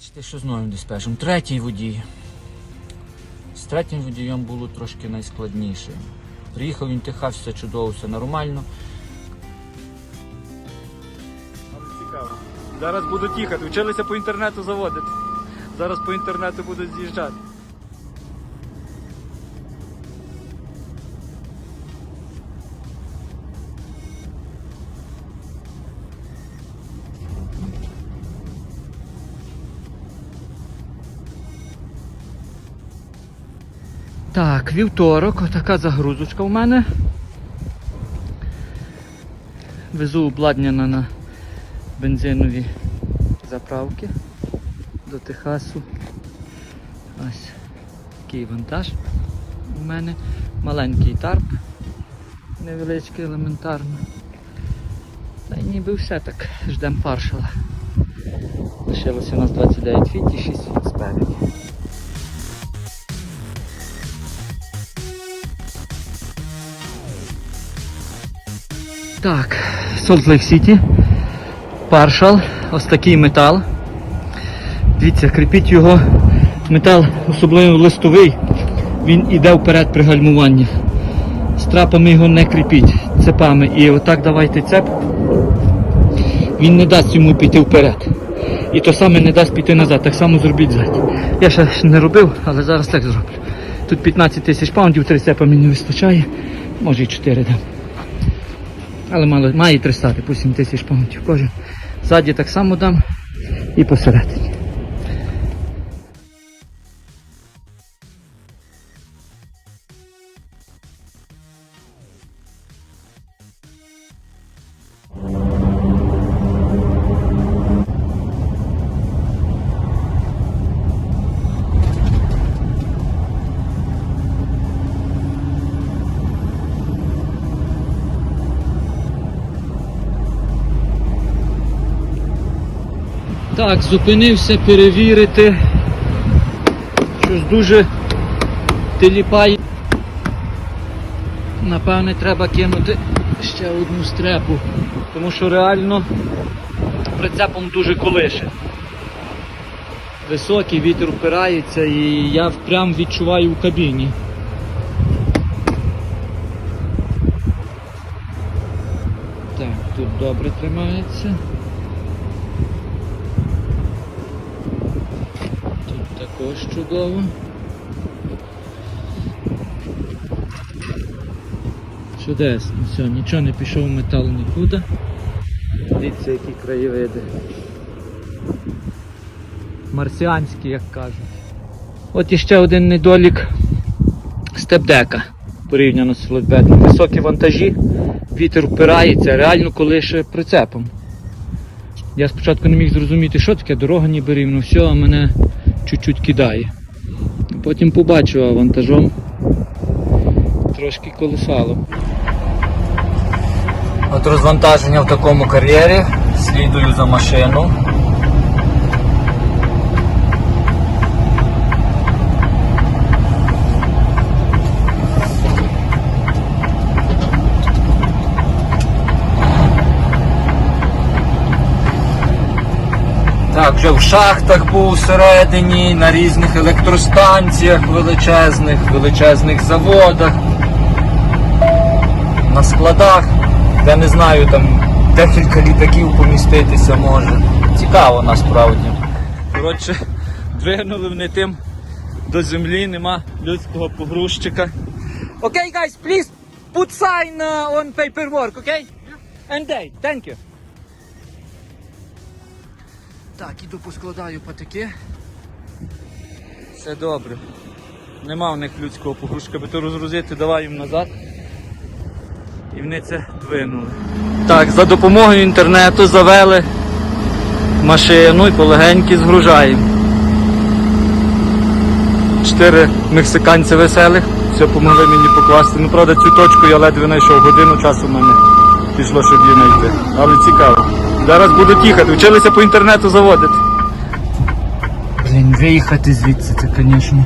Бачите, що з новим диспешем. Третій водій. З третім водієм було трошки найскладніше. Приїхав він тихав, все чудово, все нормально. Цікаво. Зараз будуть їхати. Вчилися по інтернету заводити. Зараз по інтернету будуть з'їжджати. Вівторок, така загрузочка у мене. Везу обладнання на бензинові заправки до Техасу. Ось такий вантаж у мене. Маленький тарп, невеличкий елементарно. Та й ніби все так, ждемо паршала. Лишилося у нас 29 фіт і 6 фіт спереді. Так, Salt Lake City. Паршал. Ось такий метал. Дивіться, кріпіть його. Метал, особливо листовий, він іде вперед при гальмуванні. Страпами його не кріпіть, цепами. І отак давайте цеп. Він не дасть йому піти вперед. І то саме не дасть піти назад. Так само зробіть ззаді. Я ще не робив, але зараз так зроблю. Тут 15 тисяч паундів, три цепа мені вистачає. Може і 4 дам. Але мало, має 300, по 7 тисяч пунктів кожен. Ззаді так само дам і посередині. Так, зупинився перевірити. Щось дуже теліпає. Напевне, треба кинути ще одну стрепу, тому що реально прицепом дуже колише. Високий вітер впирається і я прям відчуваю в кабіні. Так, тут добре тримається. Також чудово. Чудесно, все, нічого не пішов метал нікуди. Дивіться, які краєвиди. Марсіанські, як кажуть. От іще один недолік степдека порівняно з флетбедом. Високі вантажі, вітер впирається, реально колише прицепом. Я спочатку не міг зрозуміти, що таке, дорога ніби рівно, все, а мене чуть-чуть кидає. Потім побачу вантажом трошки колесало. От розвантаження в такому кар'єрі, слідую за машину. Так, вже в шахтах був всередині, на різних електростанціях величезних, величезних заводах, на складах, де не знаю, там декілька літаків поміститися може. Цікаво насправді. Коротше, двинули вони тим до землі, нема людського погрузчика. Окей, guys, please put sign uh, on paperwork, okay? And date, thank you. Так, іду поскладаю патики. Все добре. Нема в них людського погрузка, би то розгрузити, давай їм назад. І вони це двинули. Так, за допомогою інтернету завели машину і полегеньки згружаємо. Чотири мексиканці веселих, все помогли мені покласти. Ну, правда, цю точку я ледве знайшов, годину часу в мене пішло, щоб її знайти. Але цікаво. Зараз будуть їхати, вчилися по інтернету заводити. Блін, виїхати звідси, це, звісно.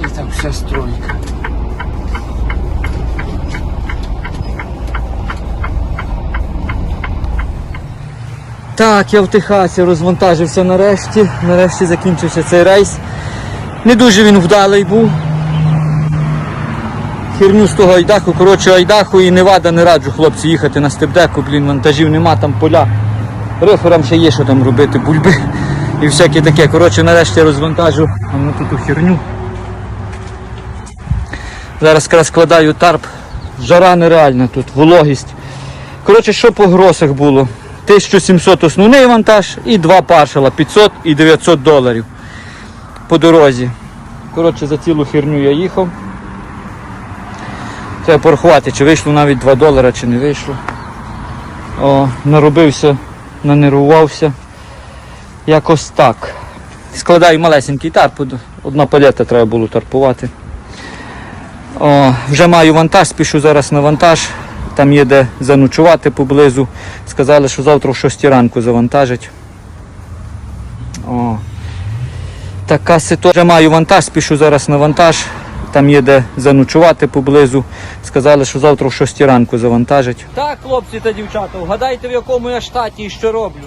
І там вся стройка. Так, я в Техасі розвантажився нарешті. Нарешті закінчився цей рейс. Не дуже він вдалий був. Херню з того Айдаху, коротше, Айдаху і Невада не раджу хлопці їхати на степдеку, блін, вантажів нема, там поля. Риферам ще є що там робити, бульби і всяке таке. Коротше, нарешті розвантажу а ну тут у херню. Зараз якраз складаю тарп. Жара нереальна тут, вологість. Коротше, що по гросах було? 1700 основний вантаж і два паршала 500 і 900 доларів по дорозі. Коротше, за цілу херню я їхав. Треба порахувати, чи вийшло навіть 2 долара, чи не вийшло. О, наробився, нанервувався. Якось так. Складаю малесенький тарп, одна палета треба було тарпувати. О, вже маю вантаж, спішу зараз на вантаж. Там є де заночувати поблизу. Сказали, що завтра в 6 ранку завантажать. О. Така ситуація. Вже маю вантаж, спішу зараз на вантаж. Там є де заночувати поблизу. Сказали, що завтра в 6 ранку завантажать. Так, хлопці та дівчата, вгадайте в якому я штаті і що роблю.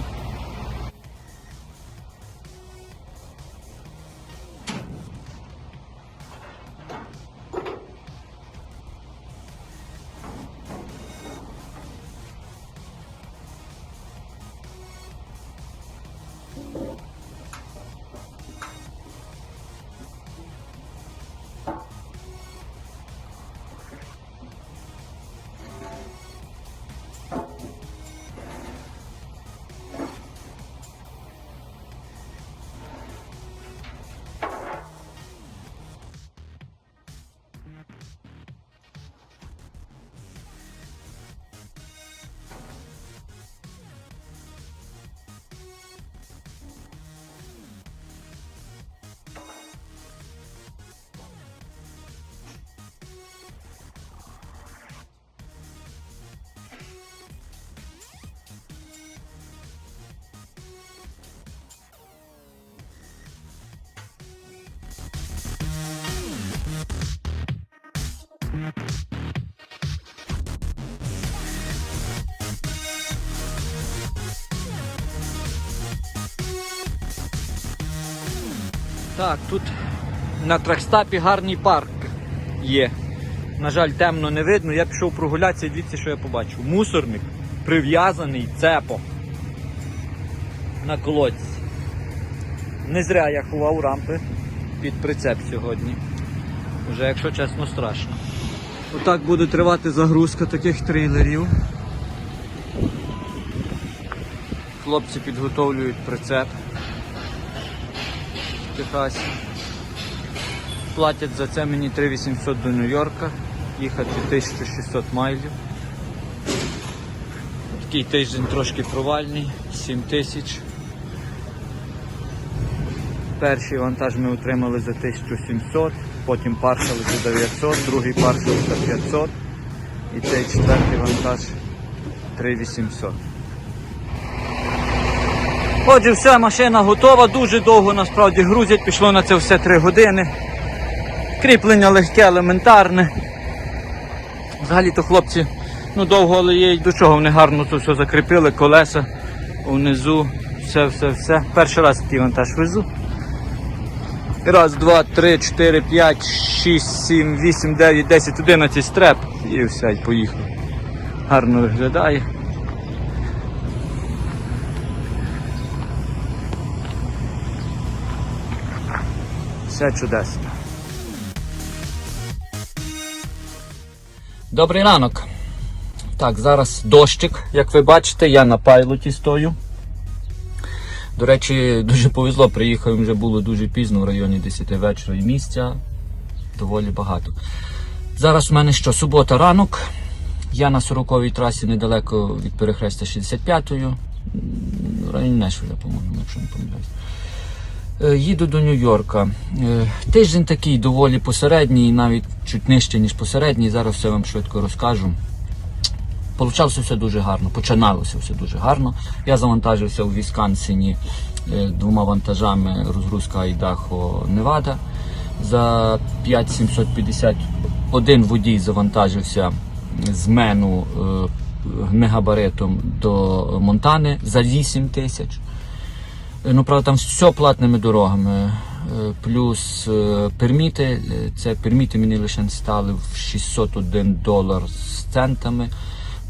Так, тут на тракстапі гарний парк є. На жаль, темно не видно. Я пішов прогулятися і дивіться, що я побачив. Мусорник прив'язаний цепом на колодці. Не зря я ховав рампи під прицеп сьогодні. Уже, якщо чесно, страшно. Отак буде тривати загрузка таких трейлерів. Хлопці підготовлюють прицеп Техасі. Платять за це мені 3800 до Нью-Йорка, їхати 1600 майлів. Такий тиждень трошки провальний, 7000. Перший вантаж ми отримали за 1700, потім паршали за 900, другий паршал за 500 і цей четвертий вантаж 3800. Отже, все, машина готова, дуже довго насправді грузять, пішло на це все 3 години. Кріплення легке, елементарне. Взагалі-то хлопці ну довго, але є до чого вони гарно тут все закріпили, колеса внизу, все, все, все. Перший раз такий вантаж везу. Раз, два, три, чотири, п'ять, шість, сім, вісім, дев'ять, десять, одинадцять стреп. І все, і поїхав. Гарно виглядає. Все чудесно. Добрий ранок. Так, зараз дощик, як ви бачите, я на пайлоті стою. До речі, дуже повезло, приїхав вже було дуже пізно, в районі 10 вечора і місця доволі багато. Зараз в мене що, субота ранок. Я на 40-й трасі недалеко від перехрестя 65-ї, м, в районі Нешвіля, по-моєму, якщо не помиляюсь. Е, Їду до Нью-Йорка. Е, Тиждень такий доволі посередній, навіть чуть нижче, ніж посередній. Зараз все вам швидко розкажу. Получалося все дуже гарно, починалося все дуже гарно. Я завантажився у Вісконсині е, двома вантажами розгрузка Айдахо Невада. За 5750 один водій завантажився з мену е, мегабаритом до Монтани за 8 тисяч. Е, Ну, правда, там все платними дорогами. Е, Плюс е, перміти. Е, Це перміти мені лише стали в 601 долар з центами.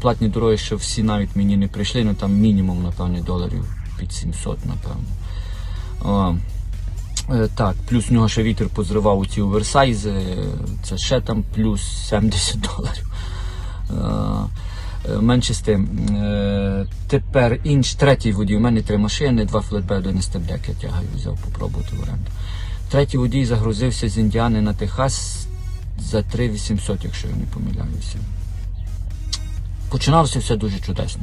Платні дороги, що всі навіть мені не прийшли, ну там мінімум, напевне, доларів під 700, напевно. О, е, так, плюс в нього ще вітер позривав у ці оверсайзи, е, це ще там плюс 70 доларів. Е, Менше з тим. Тепер інш, третій водій. У мене три машини, два флетбеди, один стебляк я тягаю, взяв попробувати в оренду. Третій водій загрузився з Індіани на Техас за 3800, якщо я не помиляюся. Починалося все дуже чудесно.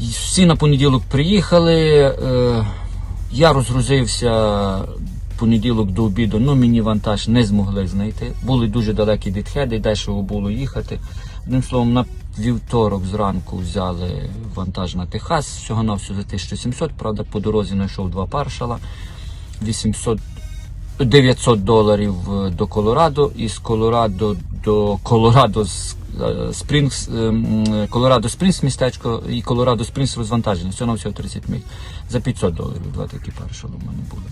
І Всі на понеділок приїхали. Е, я розгрузився понеділок до обіду, ну мені вантаж не змогли знайти. Були дуже далекі дитхеди, дешево було їхати. Одним словом, на вівторок зранку взяли вантаж на Техас, всього на всього за 1700, правда, по дорозі знайшов два паршала. 800 900 доларів е, до Колорадо і з Колорадо до Колорадо з Спрінгс, Колорадо Спрінгс містечко і Колорадо Спрінгс розвантаження. Всього всього 30 миль. За 500 доларів два такі паршали в мене були.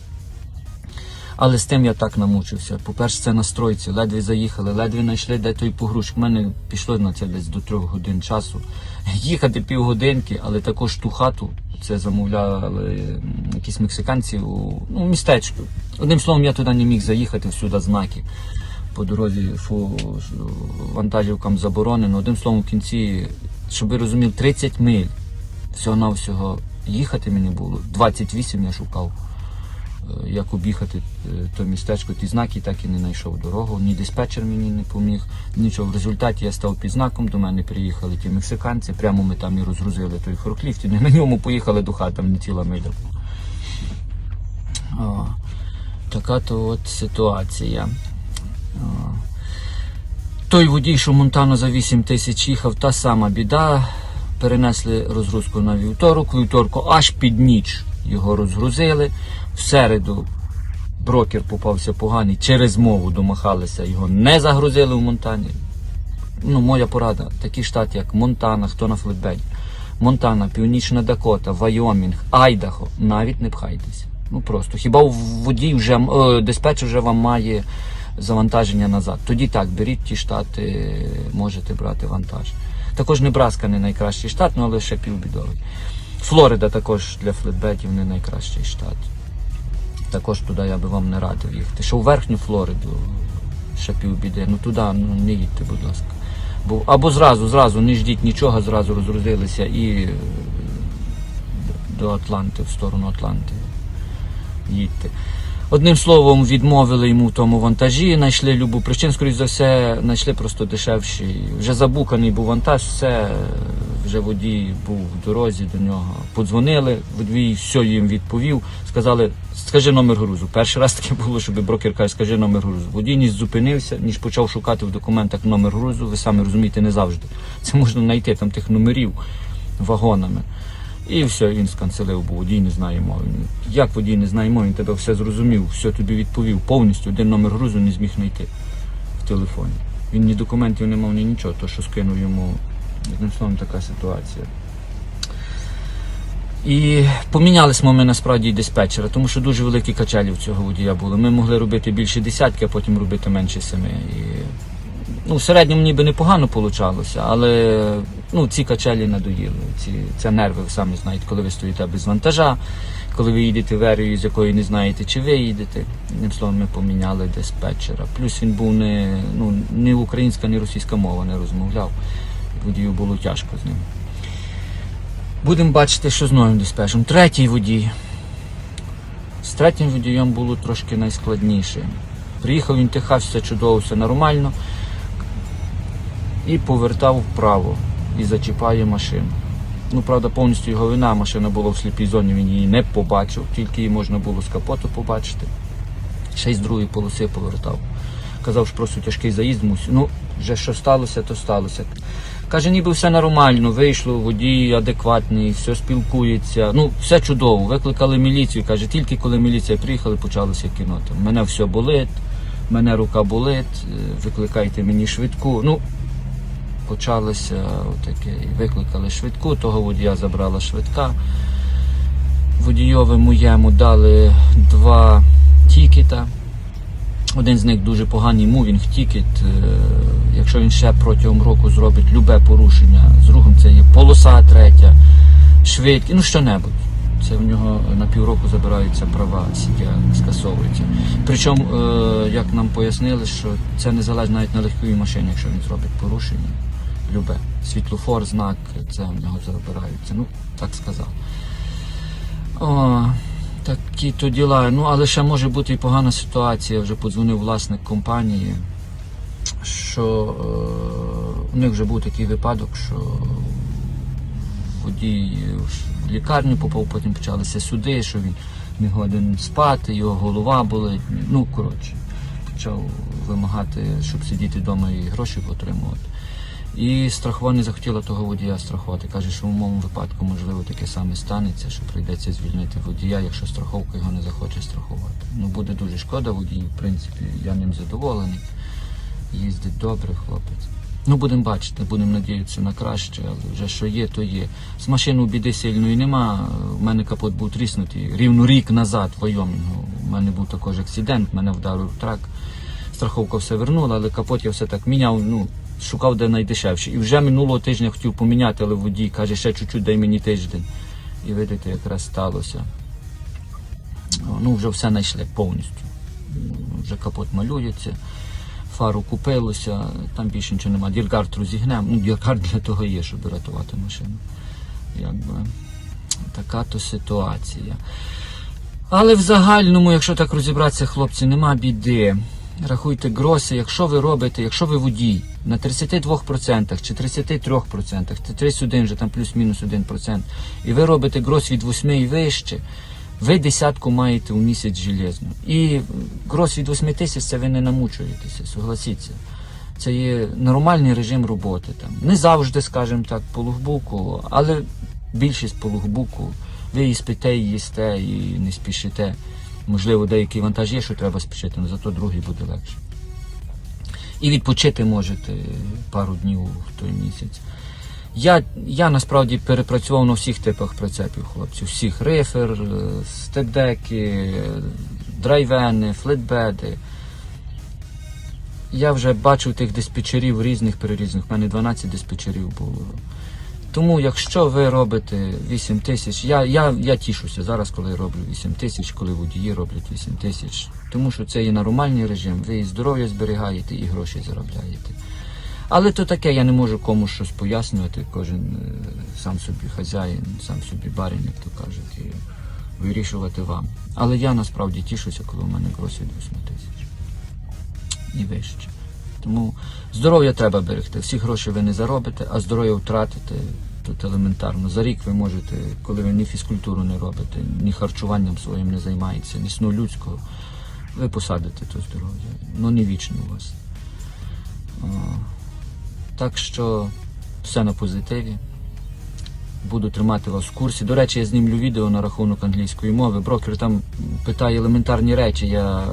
Але з тим я так намучився. По-перше, це на стройці, ледве заїхали, ледве знайшли де той погрузчик. У мене пішло на це десь до трьох годин часу. Їхати півгодинки, але також ту хату це замовляли якісь мексиканці у ну, містечку. Одним словом, я туди не міг заїхати, всюди знаки. По дорозі фу, вантажівкам заборонено. Одним словом, в кінці, щоб ви розуміли, 30 миль всього-навсього їхати мені було. 28 я шукав е, як об'їхати е, то містечко, ті знаки, так і не знайшов дорогу. Ні диспетчер мені не поміг. Нічого. В результаті я став під знаком, до мене приїхали ті мексиканці. Прямо ми там і розгрузили той форкліфт, і на ньому поїхали до хати, там не ціла миля була. Така то от ситуація. Той водій, що в Монтану за 8 тисяч їхав, та сама біда. Перенесли розгрузку на вівторок. Вівторку аж під ніч його розгрузили. В середу брокер попався поганий, через мову домахалися, його не загрузили в Монтані. Ну, моя порада, такі штати, як Монтана, хто на флетбеді. Монтана, Північна Дакота, Вайомінг, Айдахо, навіть не пхайтеся. Ну просто. Хіба водій вже е, диспетчер вже вам має завантаження назад. Тоді так, беріть ті штати, можете брати вантаж. Також Небраска не найкращий штат, ну але ще півбідовий. Флорида також для флетбетів не найкращий штат. Також туди я би вам не радив їхати. Що в верхню Флориду ще півбіди. Ну туди ну, не їдьте, будь ласка. Бо, або зразу, зразу не ждіть нічого, зразу розгрузилися і е, до Атланти, в сторону Атланти їдьте. Одним словом, відмовили йому в тому вантажі, знайшли любу причину, скоріш за все, знайшли просто дешевший. Вже забуканий був вантаж, все, вже водій був в дорозі до нього. Подзвонили, водій все їм відповів, сказали, скажи номер грузу. Перший раз таке було, щоб брокер каже, скажи номер грузу. Водій ніж зупинився, ніж почав шукати в документах номер грузу. Ви самі розумієте, не завжди. Це можна знайти там тих номерів вагонами. І все, він сканцелив, бо водій не знає мови. Як водій не знає мови, він тебе все зрозумів, все тобі відповів. Повністю один номер грузу не зміг знайти в телефоні. Він ні документів не мав, ні нічого, то що скинув йому. Одним словом, така ситуація. І помінялись ми насправді диспетчера, тому що дуже великі качелі в цього водія були. Ми могли робити більше десятки, а потім робити менше семи. І, ну, в середньому ніби непогано вийшло, але ну, ці качелі надоїли. Ці, це нерви, ви самі знаєте, коли ви стоїте без вантажа, коли ви їдете в ерію, з якої не знаєте, чи ви їдете. Одним словом, ми поміняли диспетчера. Плюс він був не, ну, ні українська, ні російська мова не розмовляв. Водію було тяжко з ним. Будемо бачити, що з новим диспетчером. Третій водій. З третім водієм було трошки найскладніше. Приїхав він Техас, все чудово, все нормально. І повертав вправо і зачіпає машину. Ну, правда, повністю його вина, машина була в сліпій зоні, він її не побачив, тільки її можна було з капоту побачити. Ще й з другої полоси повертав. Казав, що просто тяжкий заїзд мусив. Ну, вже що сталося, то сталося. Каже, ніби все нормально, вийшло, водій адекватний, все спілкується. Ну, все чудово. Викликали міліцію. Каже, тільки коли міліція приїхала, почалося кіно. Мене все болить, мене рука болить, е, викликайте мені швидку. Ну, почалося таке, і викликали швидку, того водія забрала швидка. Водійові моєму дали два тікета. Один з них дуже поганий мувінг тікет. Е, Якщо він ще протягом року зробить любе порушення, з другом це є полоса третя, швидкість, ну що-небудь. Це в нього на півроку забираються права, скасовуються. Причому, е, як нам пояснили, що це не залежить навіть на легковій машині, якщо він зробить порушення. Любе. Світлофор, знак, це в нього забираються. Ну, так сказав. О, такі то діла. Ну, але ще може бути і погана ситуація. Вже подзвонив власник компанії, що е, у них вже був такий випадок, що водій в лікарню попав, потім почалися суди, що він не годен спати, його голова болить. Ну, коротше, почав вимагати, щоб сидіти вдома і гроші отримувати. І страхова не захотіла того водія страхувати. Каже, що в моєму випадку можливо таке саме станеться, що прийдеться звільнити водія, якщо страховка його не захоче страхувати. Ну буде дуже шкода водію, в принципі, я ним задоволений. Їздить добре, хлопець. Ну, будемо бачити, будемо надіятися на краще, але вже що є, то є. З машиною біди сильної нема. У мене капот був тріснутий рівно рік назад в Вайомінгу. У мене був також акцидент, мене вдарив трак. Страховка все вернула, але капот я все так міняв, ну, шукав де найдешевше. І вже минулого тижня хотів поміняти, але водій каже, ще чуть-чуть дай мені тиждень. І видите, якраз сталося. Ну, вже все знайшли повністю. Вже капот малюється, фару купилося, там більше нічого немає. Діргард розігнем. Ну, діргард для того є, щоб рятувати машину. Якби така то ситуація. Але в загальному, якщо так розібратися, хлопці, нема біди. Рахуйте гроси, якщо ви робите, якщо ви водій на 32% чи 33%, це 31 вже там плюс-мінус 1%, і ви робите грос від 8 і вище, ви десятку маєте у місяць железно. І грос від 8 тисяч це ви не намучуєтеся, согласіться. Це є нормальний режим роботи. Там. Не завжди, скажімо так, по лугбуку, але більшість по лугбуку. Ви і спите, і їсте, і не спішите. Можливо, деякий вантаж є, що треба спішити, але зато другий буде легше. І відпочити можете пару днів в той місяць. Я, я насправді перепрацював на всіх типах прицепів, хлопці. Всіх рифер, е, степдеки, е, драйвени, флетбеди. Я вже бачив тих диспетчерів різних перерізних. У мене 12 диспетчерів було. Тому, якщо ви робите 8 тисяч, я, я, я тішуся зараз, коли роблю 8 тисяч, коли водії роблять 8 тисяч. Тому що це є нормальний режим, ви і здоров'я зберігаєте, і гроші заробляєте. Але то таке, я не можу комусь щось пояснювати. Кожен е, сам собі хазяїн, сам собі барин, як то кажуть, і вирішувати вам. Але я насправді тішуся, коли у мене гроші 8 тисяч і вище. Тому здоров'я треба берегти. Всі гроші ви не заробите, а здоров'я втратите тут елементарно. За рік ви можете, коли ви ні фізкультуру не робите, ні харчуванням своїм не займаєтеся, ні сну людського, ви посадите то здоров'я. Ну не вічно у вас. Так що все на позитиві. Буду тримати вас в курсі. До речі, я знімлю відео на рахунок англійської мови. Брокер там питає елементарні речі. Я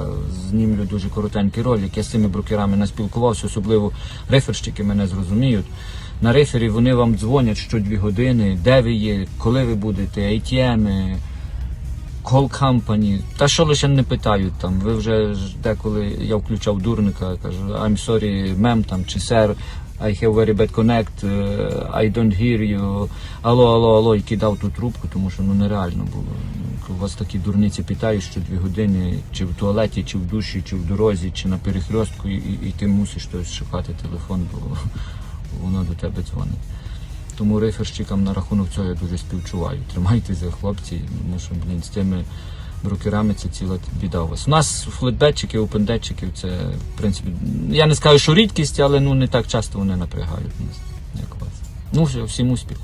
знімлю дуже коротенький ролик. Я з цими брокерами не спілкувався, особливо риферщики мене зрозуміють. На рифері вони вам дзвонять що дві години, де ви є, коли ви будете, ATM, call company. Та що лише не питають там. Ви вже деколи я включав дурника, кажу, I'm sorry, мем там чи сер. I have very bad connect, е, I don't hear you. Алло, алло, алло, і кидав ту трубку, тому що ну нереально було. Ну, У вас такі дурниці питають що дві години, чи в туалеті, чи в душі, чи в дорозі, чи на перехрестку, і, і ти мусиш щось шукати телефон, бо воно до тебе дзвонить. Тому риферщикам на рахунок цього я дуже співчуваю. Тримайтеся, хлопці, тому що блін, з цими брокерами це ціла біда у вас. У нас флетбетчики, опендетчиків це, в принципі, я не скажу, що рідкість, але ну не так часто вони напрягають нас, як вас. Ну, все, всім успіху.